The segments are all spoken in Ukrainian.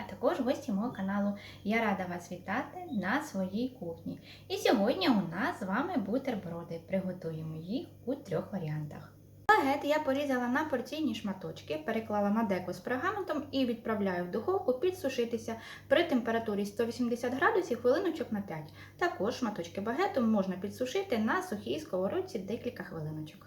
а також гості мого каналу. Я рада вас вітати на своїй кухні. І сьогодні у нас з вами бутерброди. Приготуємо їх у трьох варіантах. Багет я порізала на порційні шматочки, переклала на деко з пергаментом і відправляю в духовку підсушитися при температурі 180 градусів хвилиночок на 5. Також шматочки багету можна підсушити на сухій сковородці декілька хвилиночок.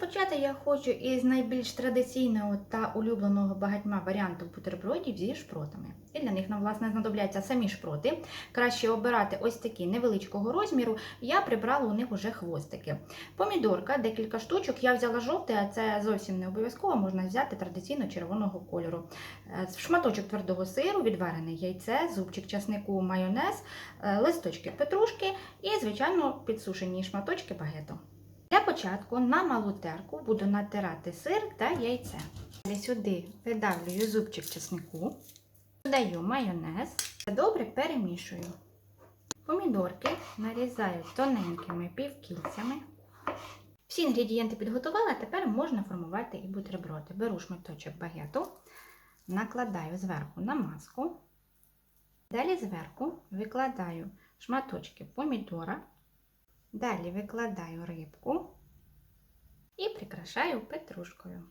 Розпочати я хочу із найбільш традиційного та улюбленого багатьма варіанту бутербродів зі шпротами. І для них нам, власне, знадобляться самі шпроти. Краще обирати ось такі невеличкого розміру. Я прибрала у них уже хвостики. Помідорка, декілька штучок. Я взяла жовтий, а це зовсім не обов'язково, можна взяти традиційно червоного кольору. Е, Шматочок твердого сиру, відварене яйце, зубчик часнику, майонез, е, листочки петрушки і, звичайно, підсушені шматочки багету. Для початку на малу терку буду натирати сир та яйце. Сюди видавлюю зубчик чеснику, додаю майонез та добре перемішую. Помідорки нарізаю тоненькими півкільцями. Всі інгредієнти підготувала, тепер можна формувати і бутерброди. Беру шматочок багету, накладаю зверху на маску. Далі зверху викладаю шматочки помідора. Далі викладаю рибку і прикрашаю петрушкою.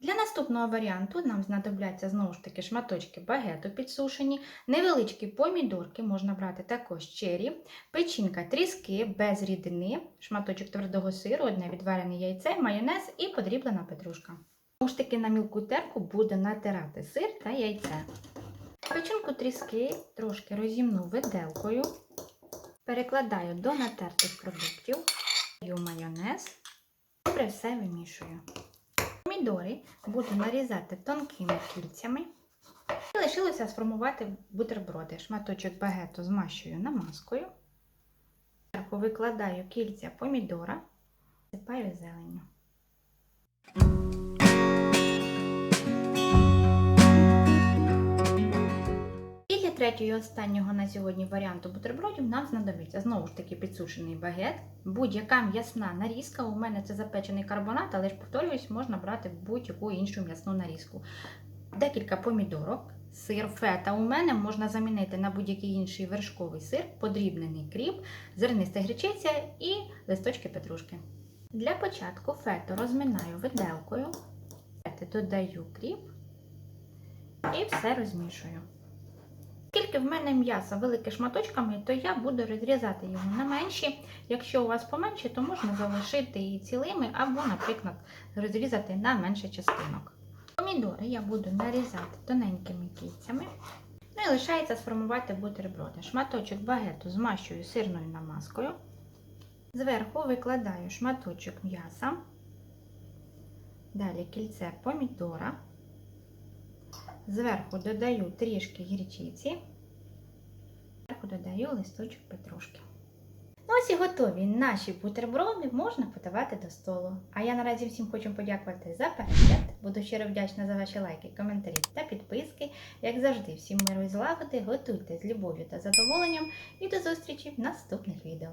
Для наступного варіанту нам знадобляться знову ж таки шматочки багету підсушені, невеличкі помідорки, можна брати також чері, печінка тріски без рідини, шматочок твердого сиру, одне відварене яйце, майонез і подріблена петрушка. Знову ж таки на мілку терку буду натирати сир та яйце. Печінку тріски трошки розімну виделкою, перекладаю до натертих продуктів, даю майонез, добре все вимішую. Помідори буду нарізати тонкими кільцями. І лишилося сформувати бутерброди. Шматочок багету змащую намазкою. Викладаю кільця помідора, сипаю зеленню. Третього і останнього на сьогодні варіанту бутербродів нам знадобиться знову ж таки підсушений багет, будь-яка м'ясна нарізка. У мене це запечений карбонат, але ж повторююсь, можна брати будь-яку іншу м'ясну нарізку. Декілька помідорок, сир фета у мене можна замінити на будь-який інший вершковий сир, подрібнений кріп, зерниста гречиця і листочки петрушки. Для початку фету розминаю виделкою, додаю кріп і все розмішую. Оскільки в мене м'ясо велике шматочками, то я буду розрізати його на менші. Якщо у вас поменше, то можна залишити її цілими або, наприклад, розрізати на менше частинок. Помідори я буду нарізати тоненькими кільцями. Ну і лишається сформувати бутерброди. Шматочок багету змащую сирною намазкою. Зверху викладаю шматочок м'яса. Далі кільце помідора. Зверху додаю трішки гірчиці, зверху додаю листочок петрушки. Ну, ось і готові наші бутерброди можна подавати до столу. А я наразі всім хочу подякувати за перегляд. Буду щиро вдячна за ваші лайки, коментарі та підписки. Як завжди, всім миру і злагоди, готуйте з любов'ю та задоволенням і до зустрічі в наступних відео.